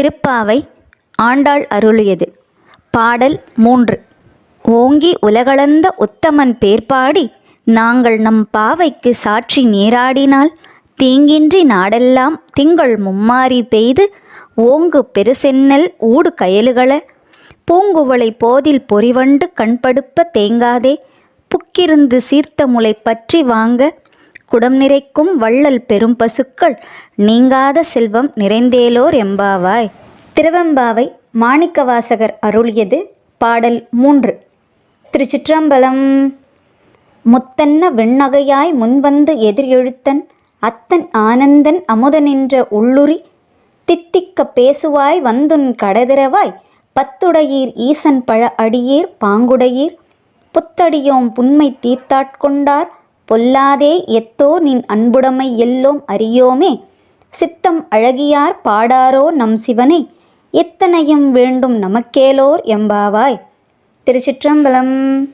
திருப்பாவை ஆண்டாள் அருளியது. பாடல் மூன்று. ஓங்கி உலகளந்த உத்தமன் பேர்பாடி நாங்கள் நம் பாவைக்கு சாட்சி நீராடினால் தீங்கின்றி நாடெல்லாம் திங்கள் மும்மாரி பெய்து ஓங்கு பெருசென்னல் ஊடு கயலுகள. பூங்குவளை போதில் பொறிவண்டு கண்படுப்ப தேங்காதே. புக்கிருந்து சீர்த்த முளை பற்றி வாங்க குடம் நிறைக்கும் வள்ளல் பெரும் பசுக்கள் நீங்காத செல்வம் நிறைந்தேலோர் எம்பாவாய். திருவெம்பாவை மாணிக்கவாசகர் அருளியது பாடல் மூன்று. திருச்சிற்றம்பலம். முத்தன்ன விண்ணகையாய் முன்வந்து எதிர் எழுத்தன் அத்தன் ஆனந்தன் அமுதனின்ற உள்ளுரி தித்திக்க பேசுவாய் வந்துன் கடதிரவாய் பத்துடையீர் ஈசன் பழ அடியீர் பாங்குடையீர் புத்தடியோம் புன்மை தீர்த்தாட்கொண்டார் பொல்லாதே எத்தோ நின் அன்புடைமை எல்லோம் அறியோமே? சித்தம் அழகியார் பாடாரோ நம் சிவனை? எத்தனையும் வேண்டும் நமக்கேலோர் எம்பாவாய். திருச்சிற்றம்பலம்.